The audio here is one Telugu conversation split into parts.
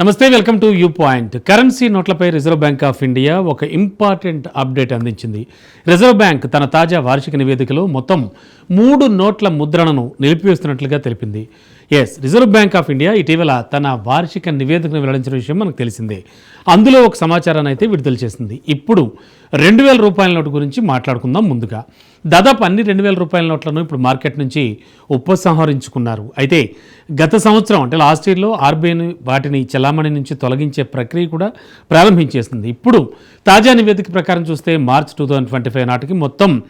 నమస్తే welcome to U point. Currency నోట్లపై Reserve Bank of India ఒక ఇంపార్టెంట్ అప్డేట్ అందించింది. రిజర్వ్ బ్యాంక్ తన తాజా వార్షిక నివేదికలో మొత్తం మూడు నోట్ల ముద్రణను నిలిపివేస్తున్నట్లుగా తెలిపింది. Yes Reserve Bank of India ఇటీవల తన వార్షిక నివేదికను వెల్లడించిన విషయం మనకు తెలిసిందే. అందులో ఒక సమాచారాన్ని అయితే విడుదల చేసింది. ఇప్పుడు రెండు వేల రూపాయల నోటు గురించి మాట్లాడుకుందాం ముందుగా. దాదాపు అన్ని రెండు వేల రూపాయల నోట్లను ఇప్పుడు మార్కెట్ నుంచి ఉపసంహరించుకున్నారు. అయితే గత సంవత్సరం అంటే లాస్ట్ ఇయర్లో ఆర్బీఐని వాటిని చలామణి నుంచి తొలగించే ప్రక్రియ కూడా ప్రారంభించేసింది. ఇప్పుడు తాజా నివేదిక ప్రకారం చూస్తే March two thousand twenty five నాటికి మొత్తం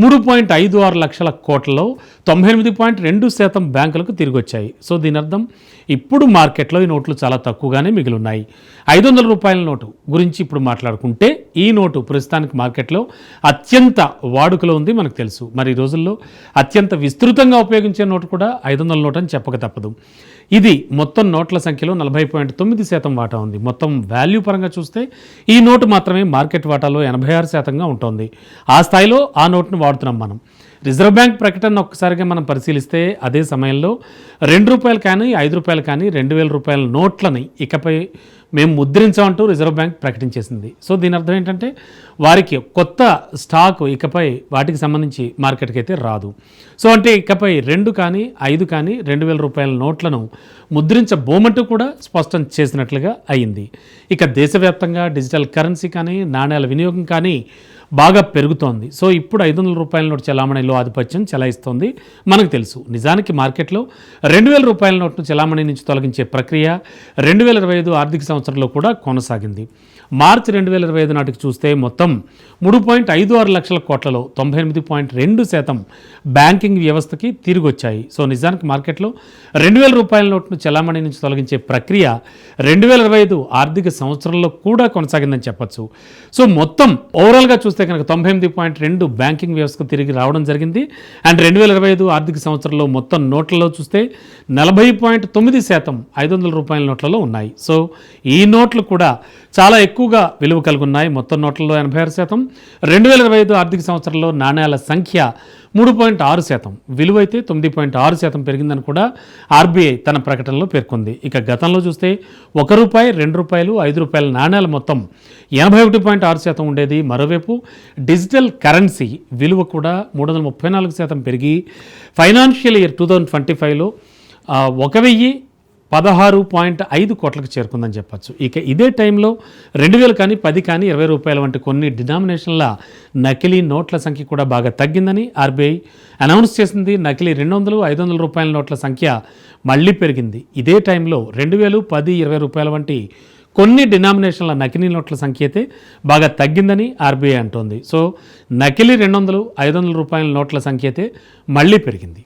మూడు పాయింట్ ఐదు ఆరు లక్షల కోట్లలో తొంభై ఎనిమిది పాయింట్ రెండు శాతం బ్యాంకులకు తిరిగి వచ్చాయి సో దీని అర్థం ఇప్పుడు మార్కెట్లో ఈ నోట్లు చాలా తక్కువగానే మిగిలి ఉన్నాయి. ఐదు వందల రూపాయల నోటు గురించి ఇప్పుడు మాట్లాడుకుంటే ఈ నోటు ప్రస్తుతానికి మార్కెట్లో అత్యంత వాడుకలో ఉంది మనకు తెలుసు. మరి ఈ రోజుల్లో అత్యంత విస్తృతంగా ఉపయోగించే నోటు కూడా ఐదు వందల నోటు అని చెప్పక తప్పదు. ఇది మొత్తం నోట్ల సంఖ్యలో నలభై పాయింట్ తొమ్మిది శాతం వాటా ఉంది. మొత్తం వాల్యూ పరంగా చూస్తే ఈ నోటు మాత్రమే మార్కెట్ వాటాలో ఎనభై ఆరు శాతంగా ఉంటుంది. ఆ స్థాయిలో ఆ నోటును వాడుతున్నాం మనం. రిజర్వ్ బ్యాంక్ ప్రకటన ఒక్కసారిగా మనం పరిశీలిస్తే అదే సమయంలో రెండు రూపాయలు కానీ ఐదు రూపాయలు కానీ రెండు వేల రూపాయల నోట్లని ఇకపై మేము ముద్రించామంటూ రిజర్వ్ బ్యాంక్ ప్రకటించేసింది. సో దీని అర్థం ఏంటంటే వారికి కొత్త స్టాక్ ఇకపై వాటికి సంబంధించి మార్కెట్కి అయితే రాదు. సో అంటే ఇకపై రెండు కానీ ఐదు కానీ రెండు వేల రూపాయల నోట్లను ముద్రించబోమంటూ కూడా స్పష్టం చేసినట్లుగా అయింది. ఇక దేశవ్యాప్తంగా డిజిటల్ కరెన్సీ కానీ నాణ్యాల వినియోగం కానీ బాగా పెరుగుతోంది. సో ఇప్పుడు ఐదు వందల రూపాయల నోటు చలామణిలో ఆధిపత్యం చెలాయిస్తోంది. మనకు తెలుసు నిజానికి మార్కెట్లో రెండు వేల రూపాయల నోట్ను చలామణి నుంచి తొలగించే ప్రక్రియ రెండు వేల ఇరవై ఐదు ఆర్థిక సంవత్సరంలో కూడా కొనసాగింది. మార్చి రెండు వేల ఇరవై ఐదు నాటికి చూస్తే మొత్తం మూడు పాయింట్ ఐదు ఆరు లక్షల కోట్లలో తొంభై ఎనిమిది పాయింట్ రెండు శాతం బ్యాంకింగ్ వ్యవస్థకి తిరిగొచ్చాయి. సో నిజానికి మార్కెట్లో రెండు వేల రూపాయల నోట్ను చలామణి నుంచి తొలగించే ప్రక్రియ రెండు వేల ఇరవై ఐదు ఆర్థిక సంవత్సరంలో కూడా కొనసాగిందని చెప్పచ్చు. సో మొత్తం ఓవరాల్గా చూస్తే కనుక తొంభై ఎనిమిది పాయింట్ రెండు బ్యాంకింగ్ వ్యవస్థకు తిరిగి రావడం జరిగింది. అండ్ రెండు వేల ఇరవై ఐదు ఆర్థిక సంవత్సరంలో మొత్తం నోట్లలో చూస్తే నలభై పాయింట్ తొమ్మిది శాతం ఐదు వందల రూపాయల నోట్లలో ఉన్నాయి. సో ఈ నోట్లు కూడా చాలా ఎక్కువగా విలువ కలిగి ఉన్నాయి మొత్తం నోట్లలో ఎనభై ఆరు శాతం. రెండు వేల ఇరవై ఐదు ఆర్థిక సంవత్సరంలో నాణ్యాల సంఖ్య మూడు పాయింట్ ఆరు శాతం. విలువ అయితే తొమ్మిది పాయింట్ ఆరు శాతం పెరిగిందని కూడా ఆర్బీఐ తన ప్రకటనలో పేర్కొంది. ఇక గతంలో చూస్తే ఒక రూపాయి రెండు రూపాయలు ఐదు రూపాయల నాణ్యాల మొత్తం ఎనభై ఒకటి పాయింట్ ఆరు శాతం ఉండేది. మరోవైపు డిజిటల్ కరెన్సీ విలువ కూడా మూడు వందల ముప్పై నాలుగు శాతం పెరిగి financial year two thousand twenty ఫైవ్లో ఒక వెయ్యి పదహారు పాయింట్ ఐదు కోట్లకు చేరుకుందని చెప్పొచ్చు. ఇక ఇదే టైంలో రెండు వేలు కానీ పది కానీ ఇరవై రూపాయల వంటి కొన్ని డినామినేషన్ల నకిలీ నోట్ల సంఖ్య కూడా బాగా తగ్గిందని ఆర్బీఐ అనౌన్స్ చేసింది. నకిలీ రెండు వందలు ఐదు వందల రూపాయల నోట్ల సంఖ్య మళ్ళీ పెరిగింది. ఇదే టైంలో రెండు వేలు పది ఇరవై రూపాయల వంటి కొన్ని డినామినేషన్ల నకిలీ నోట్ల సంఖ్య అయితే బాగా తగ్గిందని ఆర్బీఐ అంటోంది. సో నకిలీ రెండు వందలు ఐదు వందల రూపాయల నోట్ల సంఖ్య అయితే మళ్ళీ పెరిగింది.